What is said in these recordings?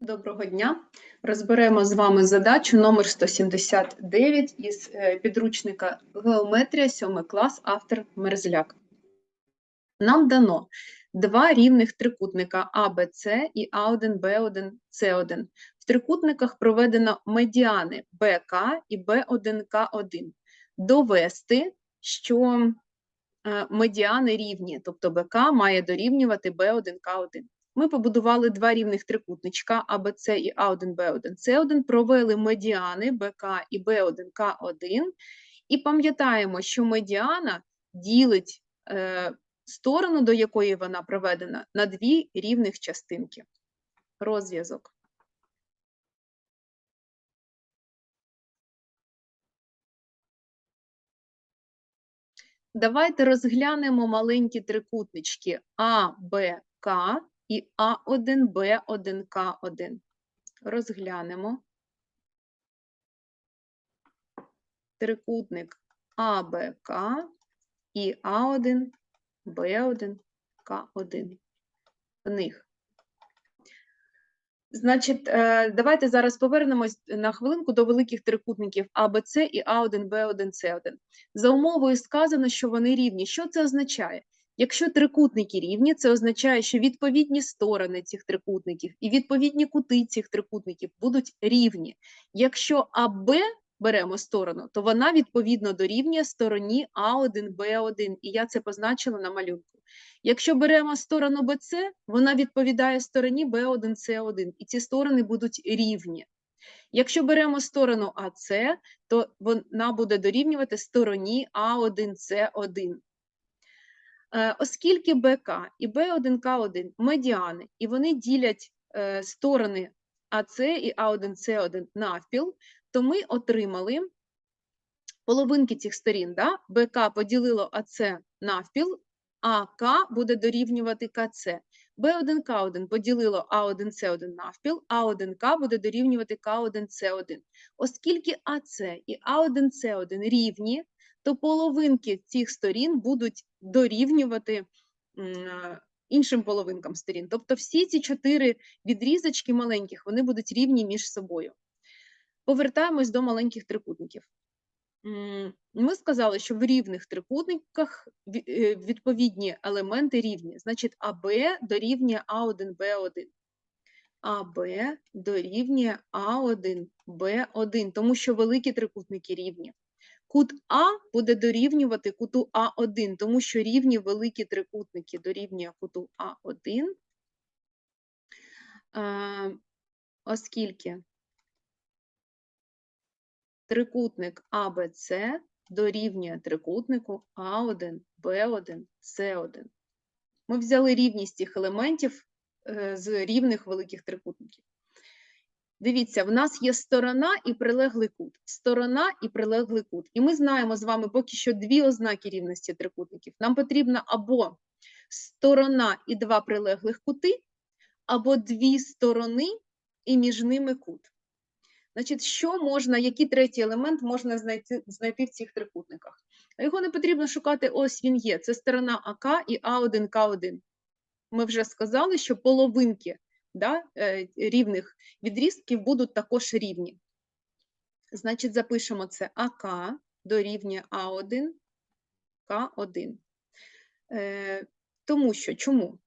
Доброго дня. Розберемо з вами задачу номер 179 із е, підручника Геометрія 7 клас, автор Мерзляк. Нам дано два рівних трикутника АБЦ і А1, Б1, С1. В трикутниках проведено медіани БК і Б1К1. Довести, що е, медіани рівні, тобто БК має дорівнювати Б1К1. Ми побудували два рівних трикутничка АБЦ і А1, Б1, С1, провели медіани БК і Б1, К1, і пам'ятаємо, що медіана ділить е, сторону, до якої вона проведена, на дві рівних частинки. Розв'язок. Давайте розглянемо маленькі трикутнички А, Б, К і А1, Б1, К1. Розглянемо. Трикутник АБК і А1, Б1, К1. В них. Значить, е, давайте зараз повернемось на хвилинку до великих трикутників АБЦ і А1, Б1, С1. За умовою сказано, що вони рівні. Що це означає? Якщо трикутники рівні, це означає, що відповідні сторони цих трикутників і відповідні кути цих трикутників будуть рівні. Якщо АБ беремо сторону, то вона відповідно дорівнює стороні А1, Б1, і я це позначила на малюнку. Якщо беремо сторону БЦ, вона відповідає стороні Б1, С1, і ці сторони будуть рівні. Якщо беремо сторону АЦ, то вона буде дорівнювати стороні А1, С1. Е, Оскільки БК і Б1К1 медіани, і вони ділять е, сторони АЦ і А1С1 навпіл, то ми отримали половинки цих сторін. Да? БК поділило АЦ навпіл, а К буде дорівнювати КЦ. Б1К1 поділило А1С1 навпіл, А1К буде дорівнювати К1С1. Оскільки АЦ і А1С1 рівні, то половинки цих сторін будуть дорівнювати іншим половинкам сторін. Тобто всі ці чотири відрізочки маленьких вони будуть рівні між собою. Повертаємось до маленьких трикутників. Ми сказали, що в рівних трикутниках е, відповідні елементи рівні. Значить, АБ дорівнює А1, Б1. АБ дорівнює А1, Б1, тому що великі трикутники рівні. Кут А буде дорівнювати куту А1, тому що рівні великі трикутники дорівнює куту А1, е, оскільки трикутник АБЦ дорівнює трикутнику А1, Б1, С1. Ми взяли рівність цих елементів е, з рівних великих трикутників. Дивіться, в нас є сторона і прилеглий кут. Сторона і прилеглий кут. І ми знаємо з вами поки що дві ознаки рівності трикутників. Нам потрібна або сторона і два прилеглих кути, або дві сторони і між ними кут. Значить, що можна, який третій елемент можна знайти, знайти в цих трикутниках? Його не потрібно шукати, ось він є. Це сторона АК і А1К1. Ми вже сказали, що половинки да, е, рівних відрізків будуть також рівні. Значить, запишемо це АК дорівнює А1, К1. Е, тому що, чому?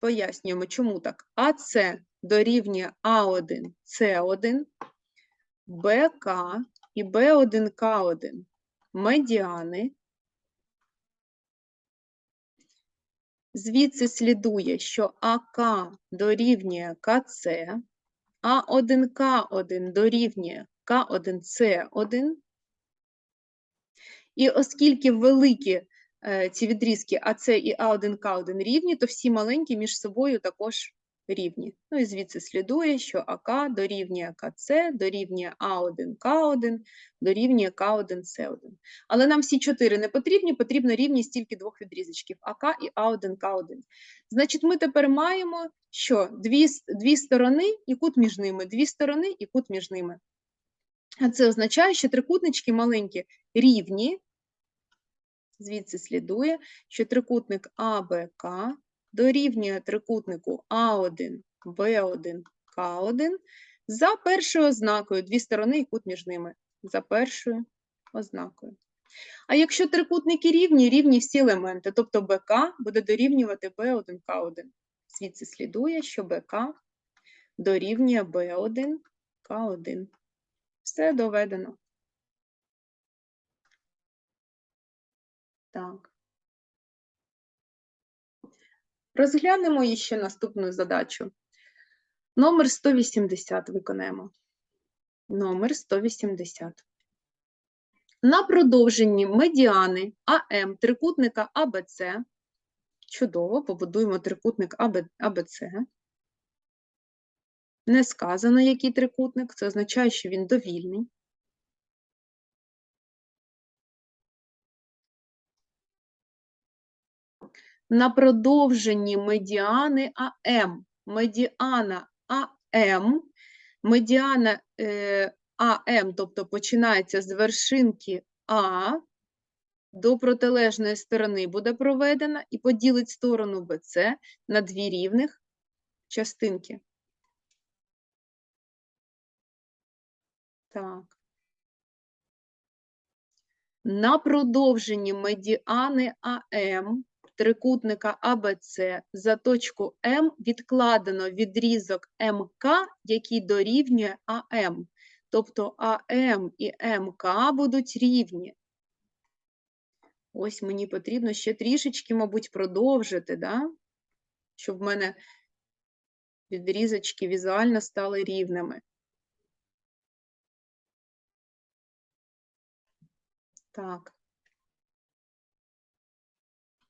Пояснюємо, чому так. АС дорівнює А1, С1, БК і Б1К1 медіани. Звідси слідує, що АК дорівнює КЦ, А1К1 дорівнює К1С1. І оскільки великі е, ці відрізки АЦ і А1К1 рівні, то всі маленькі між собою також рівні. Ну і звідси слідує, що АК дорівнює КЦ, дорівнює А1К1, дорівнює К1С1. Але нам всі чотири не потрібні, потрібна рівність тільки двох відрізочків АК і А1К1. Значить, ми тепер маємо, що дві, дві сторони і кут між ними, дві сторони і кут між ними. А це означає, що трикутнички маленькі рівні. Звідси слідує, що трикутник АБК дорівнює трикутнику А1, Б1, К1 за першою ознакою, дві сторони і кут між ними. За першою ознакою. А якщо трикутники рівні, рівні всі елементи, тобто БК буде дорівнювати Б1, К1. Звідси слідує, що БК дорівнює Б1, К1. Все доведено. Так. Розглянемо іще наступну задачу. Номер 180 виконаємо. Номер 180. На продовженні медіани АМ трикутника АБЦ. Чудово, побудуємо трикутник АБЦ. Не сказано, який трикутник, це означає, що він довільний. На продовженні медіани АМ. Медіана АМ, медіана е, АМ, тобто починається з вершинки А, до протилежної сторони буде проведена і поділить сторону БЦ на дві рівних частинки. Так. На продовженні медіани АМ трикутника АБЦ за точку М відкладено відрізок МК, який дорівнює АМ. Тобто АМ і МК будуть рівні. Ось мені потрібно ще трішечки, мабуть, продовжити, да? щоб в мене відрізочки візуально стали рівними. Так.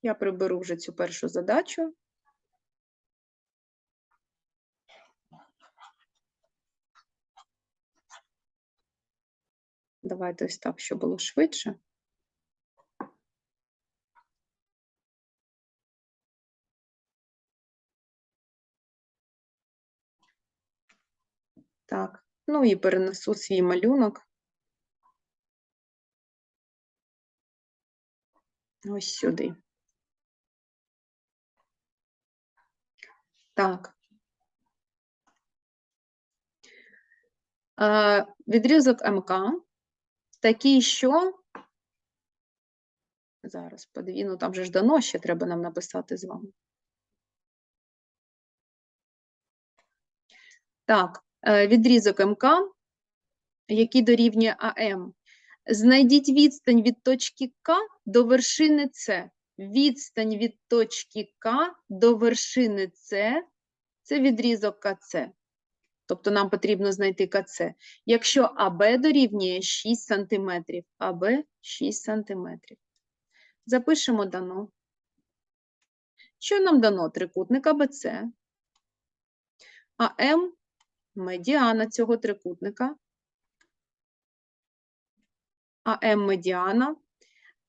Я приберу вже цю першу задачу. Давайте ось так, щоб було швидше. Так, ну і перенесу свій малюнок. Ось сюди. Так. Відрізок МК такий, що зараз подивіну, там же ж дано, ще треба нам написати з вами. Так, е, відрізок МК, який дорівнює АМ. Знайдіть відстань від точки К до вершини С. Відстань від точки К до вершини С це відрізок КЦ. Тобто нам потрібно знайти КЦ. Якщо АБ дорівнює 6 см, АБ 6 см. Запишемо дано. Що нам дано? Трикутник АБЦ. АМ медіана цього трикутника. АМ медіана.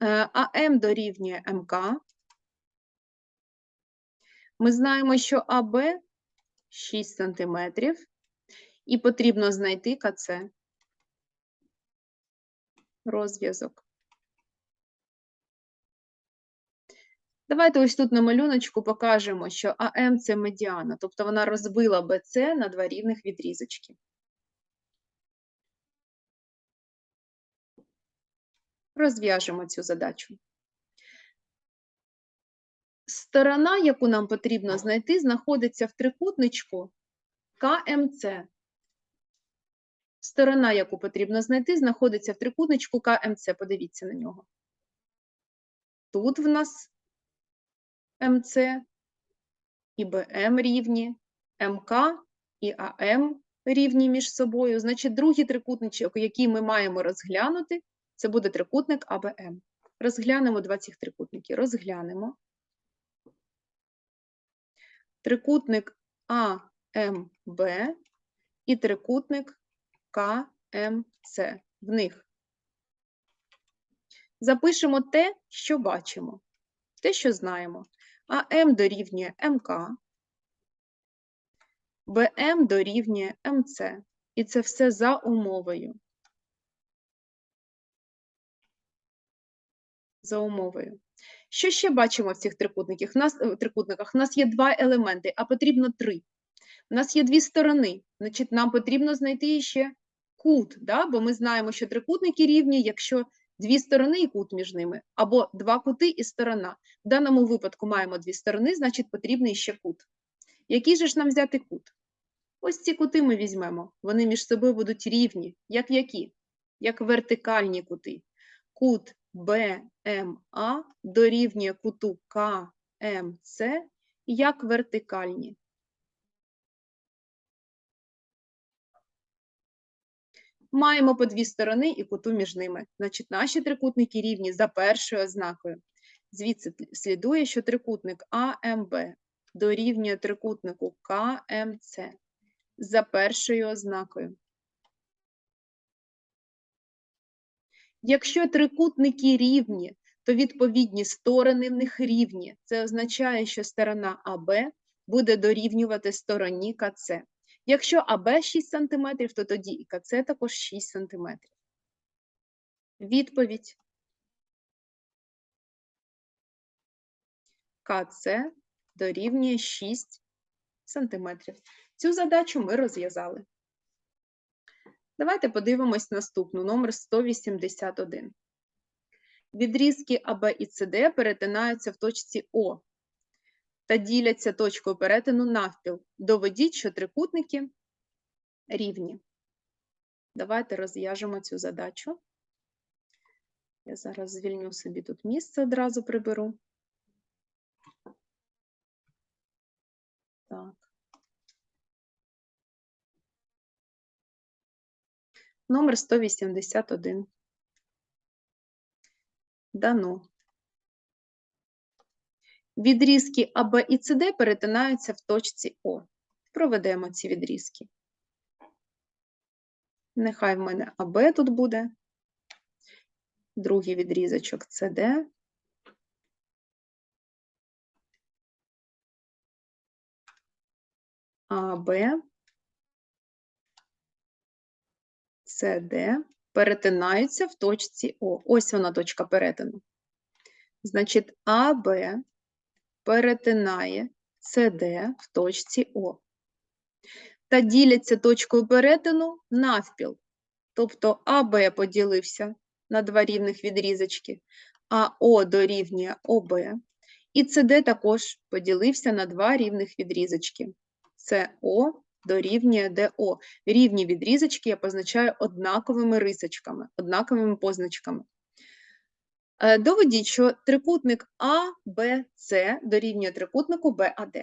Е, АМ дорівнює МК. Ми знаємо, що АБ 6 см, і потрібно знайти КЦ. Розв'язок. Давайте ось тут на малюночку покажемо, що АМ це медіана, тобто вона розбила БЦ на два рівних відрізочки. Розв'яжемо цю задачу. Сторона, яку нам потрібно знайти, знаходиться в трикутничку КМЦ. Сторона, яку потрібно знайти, знаходиться в трикутничку КМЦ. Подивіться на нього. Тут в нас МЦ і БМ рівні, МК і АМ рівні між собою. Значить, другий трикутничок, який ми маємо розглянути, це буде трикутник АБМ. Розглянемо два цих трикутники. Розглянемо. Трикутник АМБ і трикутник КМЦ. В них. Запишемо те, що бачимо, те, що знаємо. АМ дорівнює МК, БМ дорівнює МЦ. І це все за умовою. За умовою. Що ще бачимо в цих трикутниках? У нас, е, трикутниках? У нас є два елементи, а потрібно три. У нас є дві сторони, значить, нам потрібно знайти ще кут, да? бо ми знаємо, що трикутники рівні, якщо дві сторони і кут між ними, або два кути і сторона. В даному випадку маємо дві сторони, значить потрібний ще кут. Який же ж нам взяти кут? Ось ці кути ми візьмемо. Вони між собою будуть рівні. Як які? Як вертикальні кути. Кут БМА дорівнює куту КМЦ як вертикальні. Маємо по дві сторони і куту між ними. Значить, наші трикутники рівні за першою ознакою. Звідси слідує, що трикутник АМБ дорівнює трикутнику КМЦ за першою ознакою. Якщо трикутники рівні, то відповідні сторони в них рівні. Це означає, що сторона АБ буде дорівнювати стороні КЦ. Якщо АБ 6 см, то тоді і КЦ також 6 см. Відповідь. КЦ дорівнює 6 см. Цю задачу ми розв'язали. Давайте подивимось наступну, номер 181. Відрізки АБ і СД перетинаються в точці О та діляться точкою перетину навпіл. Доведіть, що трикутники рівні. Давайте розв'яжемо цю задачу. Я зараз звільню собі тут місце, одразу приберу. Так. Номер 181. Дано. Відрізки АБ і СД перетинаються в точці О. Проведемо ці відрізки. Нехай в мене АБ тут буде. Другий відрізочок СД. АБ. СД перетинаються в точці О. Ось вона точка перетину. Значить, АБ перетинає СД в точці О. Та діляться точкою перетину навпіл. Тобто АБ поділився на два рівних відрізочки, а О дорівнює ОБ. І СД також поділився на два рівних відрізочки. СО дорівнює ДО. Рівні відрізочки я позначаю однаковими рисочками, однаковими позначками. Е, Доведіть, що трикутник АБЦ дорівнює трикутнику БАД.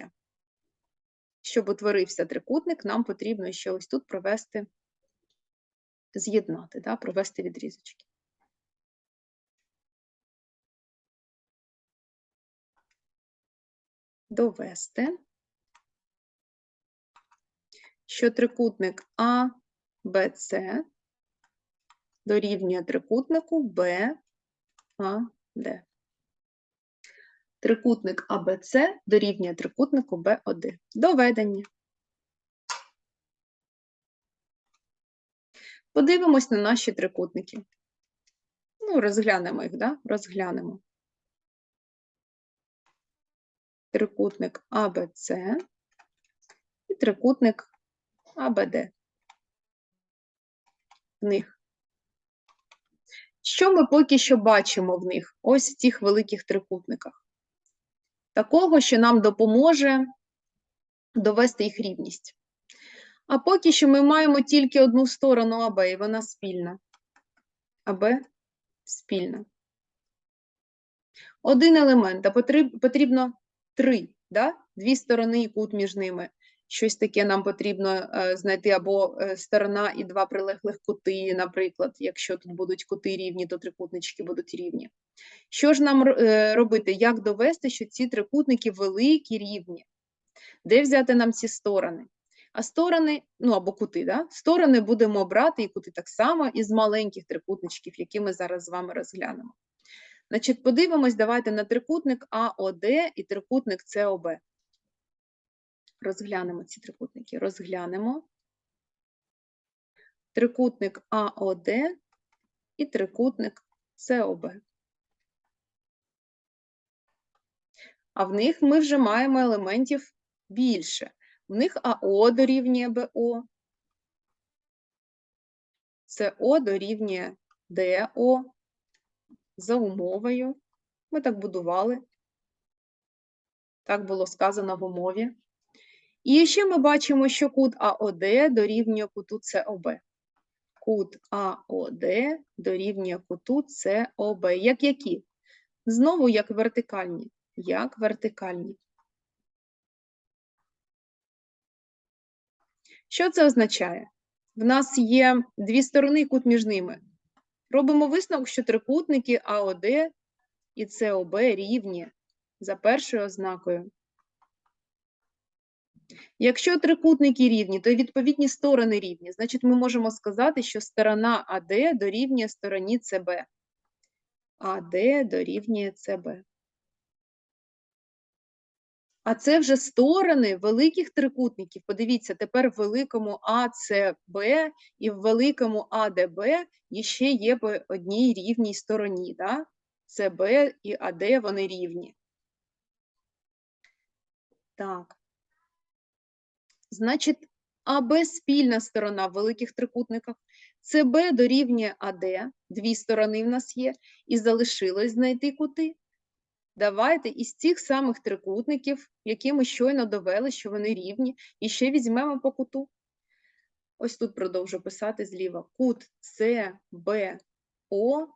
Щоб утворився трикутник, нам потрібно ще ось тут провести, з'єднати, да, провести відрізочки. Довести, що трикутник АБЦ дорівнює трикутнику БАД. Трикутник АБЦ дорівнює трикутнику БОД. Доведення. Подивимось на наші трикутники. Ну, розглянемо їх, да? Розглянемо. Трикутник АБЦ і трикутник АБД. В них. Що ми поки що бачимо в них? Ось в цих великих трикутниках. Такого, що нам допоможе довести їх рівність. А поки що ми маємо тільки одну сторону АБ, і вона спільна. АБ спільна. Один елемент, а потрібно три, да? дві сторони і кут між ними. Щось таке нам потрібно е, знайти або е, сторона і два прилеглих кути, наприклад. Якщо тут будуть кути рівні, то трикутнички будуть рівні. Що ж нам е, робити? Як довести, що ці трикутники великі рівні? Де взяти нам ці сторони? А сторони, ну або кути, да? сторони будемо брати і кути так само із маленьких трикутничків, які ми зараз з вами розглянемо. Значить, подивимось, давайте на трикутник АОД і трикутник СОБ. Розглянемо ці трикутники. Розглянемо. Трикутник АОД і трикутник СОБ. А в них ми вже маємо елементів більше. В них АО дорівнює БО, СО дорівнює ДО за умовою. Ми так будували. Так було сказано в умові. І ще ми бачимо, що кут АОД дорівнює куту СОБ. Кут АОД дорівнює куту СОБ. Як які? Знову як вертикальні. Як вертикальні. Що це означає? В нас є дві сторони кут між ними. Робимо висновок, що трикутники АОД і СОБ рівні за першою ознакою. Якщо трикутники рівні, то відповідні сторони рівні. Значить, ми можемо сказати, що сторона АД дорівнює стороні СБ. АД дорівнює СБ. А це вже сторони великих трикутників. Подивіться, тепер в великому АЦБ і в великому АДБ ще є по одній рівній стороні. Да? ЦБ і АД вони рівні. Так. Значить, АБ спільна сторона в великих трикутниках. ЦБ дорівнює АД, дві сторони в нас є, і залишилось знайти кути. Давайте із цих самих трикутників, які ми щойно довели, що вони рівні, і ще візьмемо по куту. Ось тут продовжу писати зліва. Кут СБО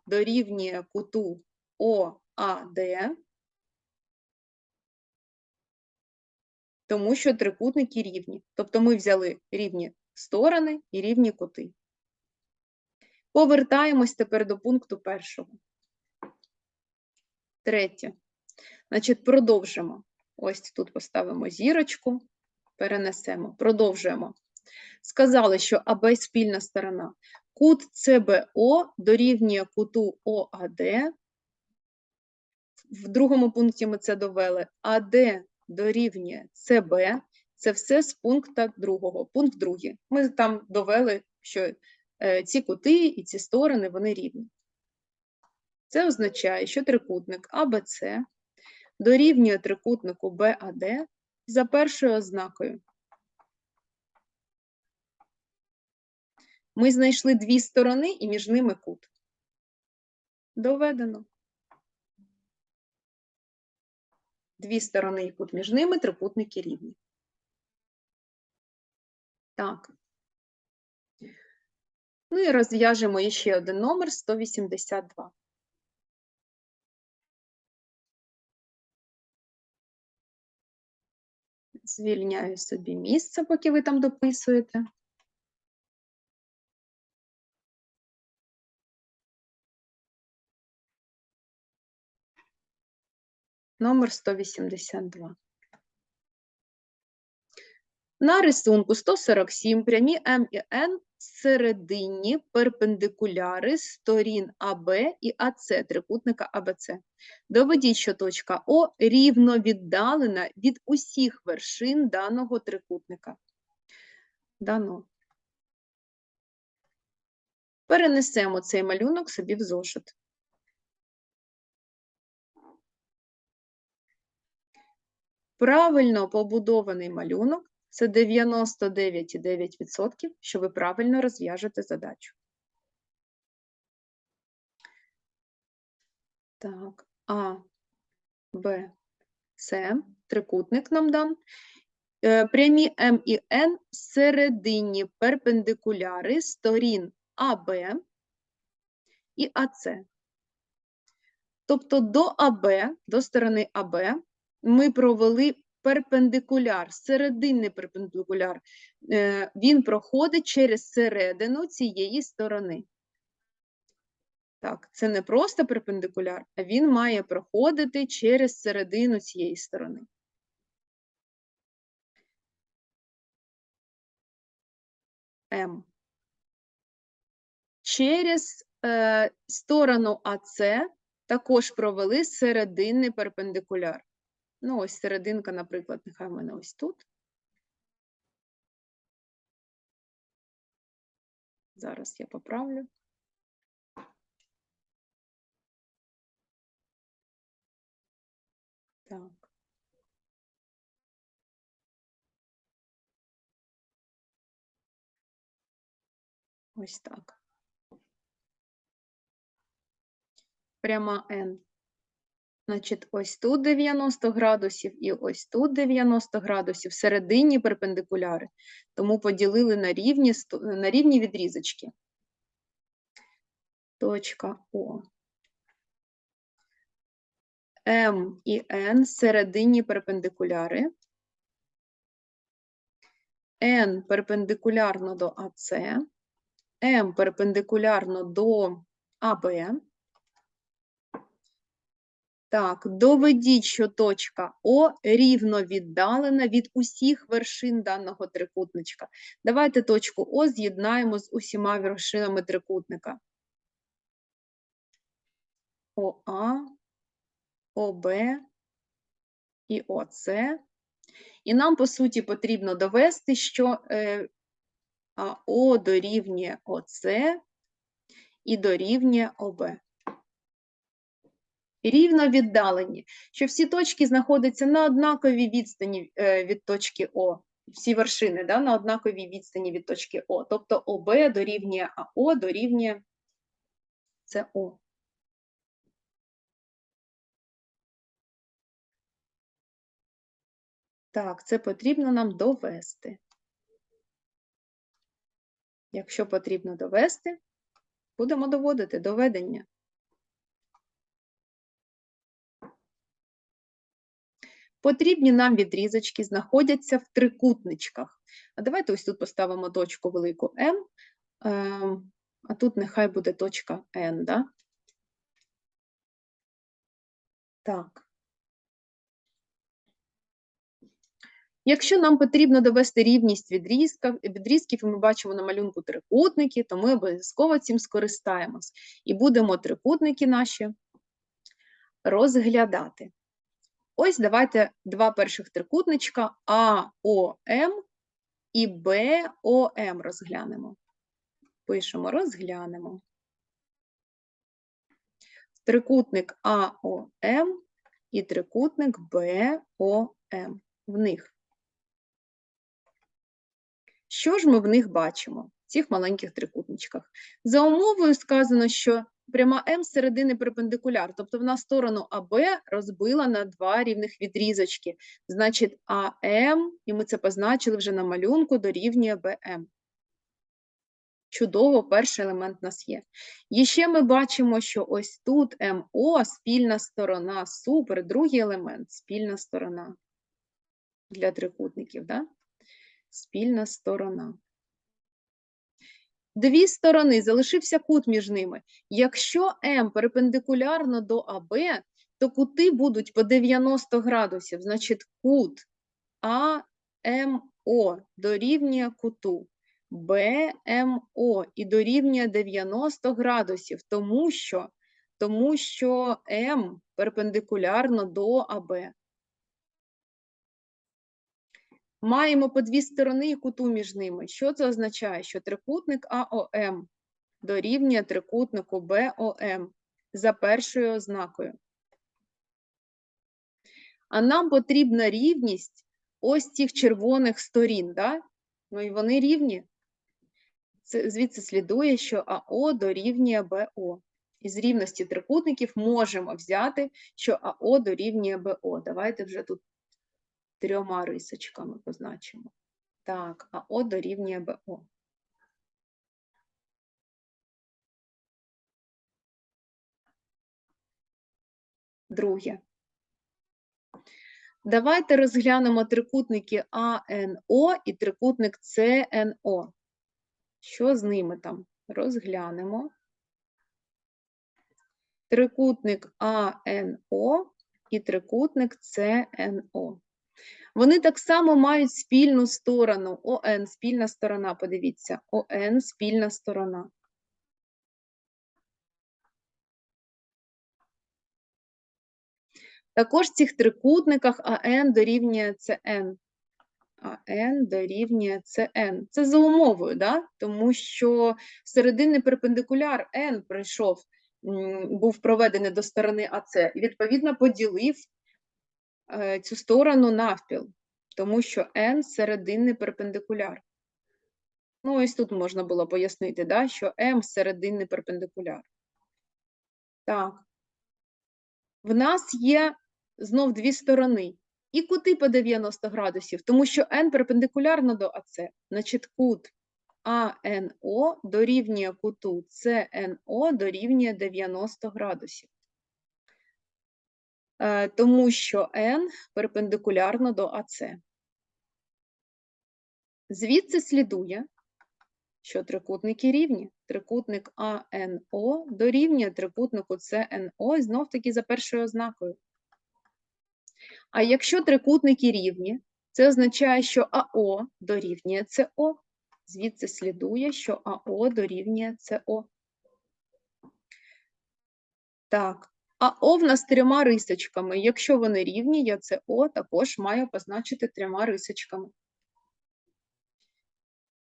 дорівнює куту ОАД, тому що трикутники рівні. Тобто ми взяли рівні сторони і рівні кути. Повертаємось тепер до пункту першого. Третє. Значить, продовжимо. Ось тут поставимо зірочку, перенесемо, продовжуємо. Сказали, що АБ спільна сторона. Кут ЦБО дорівнює куту ОАД. В другому пункті ми це довели. АД дорівнює ЦБ. Це все з пункту другого. Пункт другий. Ми там довели, що е, ці кути і ці сторони вони рівні. Це означає, що трикутник АБЦ дорівнює трикутнику БАД за першою ознакою. Ми знайшли дві сторони і між ними кут. Доведено. Дві сторони і кут між ними трикутники рівні. Так. Ну і розв'яжемо ще один номер 182. Звільняю собі місце, поки ви там дописуєте. Номер 182. На рисунку 147 прямі М і Н серединні перпендикуляри сторін АБ і АЦ трикутника АБЦ. Доведіть, що точка О рівно віддалена від усіх вершин даного трикутника. Дано. Перенесемо цей малюнок собі в зошит. Правильно побудований малюнок це 99,9%, що ви правильно розв'яжете задачу. Так, А, Б, С, трикутник нам дан. Е, Прямі М і Н серединні перпендикуляри сторін АБ і АЦ. Тобто до АБ, до сторони АБ, ми провели перпендикуляр, серединний перпендикуляр. Е, Він проходить через середину цієї сторони. Так, це не просто перпендикуляр, а він має проходити через середину цієї сторони. М. Через е, сторону АЦ також провели серединний перпендикуляр. Ну, ось серединка, наприклад, нехай в мене ось тут. Зараз я поправлю. Так. Ось так. Пряма N. Значить, ось тут 90 градусів і ось тут 90 градусів, середині перпендикуляри. Тому поділили на рівні, на рівні відрізочки. Точка О. М і N серединні перпендикуляри. N перпендикулярно до АС, М перпендикулярно до АБ. Так, доведіть, що точка О рівно віддалена від усіх вершин даного трикутничка. Давайте точку О з'єднаємо з усіма вершинами трикутника. ОА, ОБ і ОС. І нам, по суті, потрібно довести, що е, АО дорівнює ОС і дорівнює ОБ. Рівно віддалені, що всі точки знаходяться на однаковій відстані е, від точки О, всі вершини да, на однаковій відстані від точки О. Тобто ОБ дорівнює АО дорівнює СО. Так, це потрібно нам довести. Якщо потрібно довести, будемо доводити доведення. Потрібні нам відрізочки знаходяться в трикутничках. А давайте ось тут поставимо точку велику М, ем, а тут нехай буде точка N, да? Так. Якщо нам потрібно довести рівність відрізка, відрізків, і ми бачимо на малюнку трикутники, то ми обов'язково цим скористаємось і будемо трикутники наші розглядати. Ось давайте два перших трикутничка АОМ і БОМ розглянемо. Пишемо, розглянемо. Трикутник АОМ і трикутник БОМ. В них. Що ж ми в них бачимо, в цих маленьких трикутничках? За умовою сказано, що пряма М середини перпендикуляр, тобто вона сторону АБ розбила на два рівних відрізочки. Значить, АМ, і ми це позначили вже на малюнку, дорівнює БМ. Чудово, перший елемент у нас є. І ще ми бачимо, що ось тут МО спільна сторона, супер, другий елемент спільна сторона для трикутників. Да? Спільна сторона. Дві сторони, залишився кут між ними. Якщо М перпендикулярно до АБ, то кути будуть по 90 градусів. Значить, кут АМО дорівнює куту БМО і дорівнює 90 градусів, тому що, тому що М перпендикулярно до АБ. Маємо по дві сторони і куту між ними. Що це означає? Що трикутник АОМ дорівнює трикутнику БОМ за першою ознакою. А нам потрібна рівність ось цих червоних сторін. Да? Ну і вони рівні. Це, звідси слідує, що АО дорівнює БО. Із рівності трикутників можемо взяти, що АО дорівнює БО. Давайте вже тут трьома рисочками позначимо. Так, АО дорівнює БО. Друге. Давайте розглянемо трикутники АНО і трикутник ЦНО. Що з ними там? Розглянемо. Трикутник АНО і трикутник ЦНО. Вони так само мають спільну сторону. ОН спільна сторона, подивіться, ОН спільна сторона. Також в цих трикутниках АН дорівнює ЦН. АН дорівнює ЦН. Це за умовою, да? тому що серединний перпендикуляр N прийшов, був проведений до сторони АЦ і відповідно поділив цю сторону навпіл, тому що N серединний перпендикуляр. Ну, ось тут можна було пояснити, да, що М серединний перпендикуляр. Так. В нас є знов дві сторони. І кути по 90 градусів, тому що n перпендикулярно до АС. Значить, кут АНО дорівнює куту СНО дорівнює 90 градусів. Е, Тому що n перпендикулярно до АС. Звідси слідує, що трикутники рівні. Трикутник АНО дорівнює трикутнику СНО, знов таки за першою ознакою. А якщо трикутники рівні, це означає, що АО дорівнює СО. Звідси слідує, що АО дорівнює СО. Так, АО в нас трьома рисочками. Якщо вони рівні, я СО також маю позначити трьома рисочками.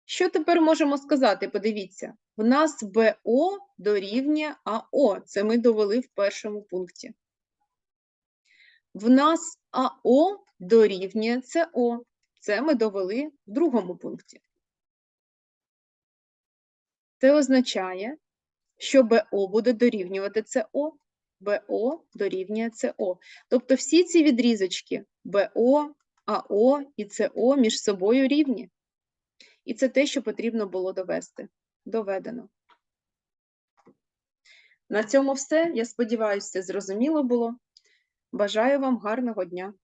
Що тепер можемо сказати? Подивіться, в нас БО дорівнює АО. Це ми довели в першому пункті. В нас АО дорівнює СО. Це ми довели в другому пункті. Це означає, що БО буде дорівнювати СО. БО дорівнює СО. Тобто всі ці відрізочки БО, АО і СО між собою рівні. І це те, що потрібно було довести. Доведено. На цьому все. Я сподіваюся, це зрозуміло було. Бажаю вам гарного дня.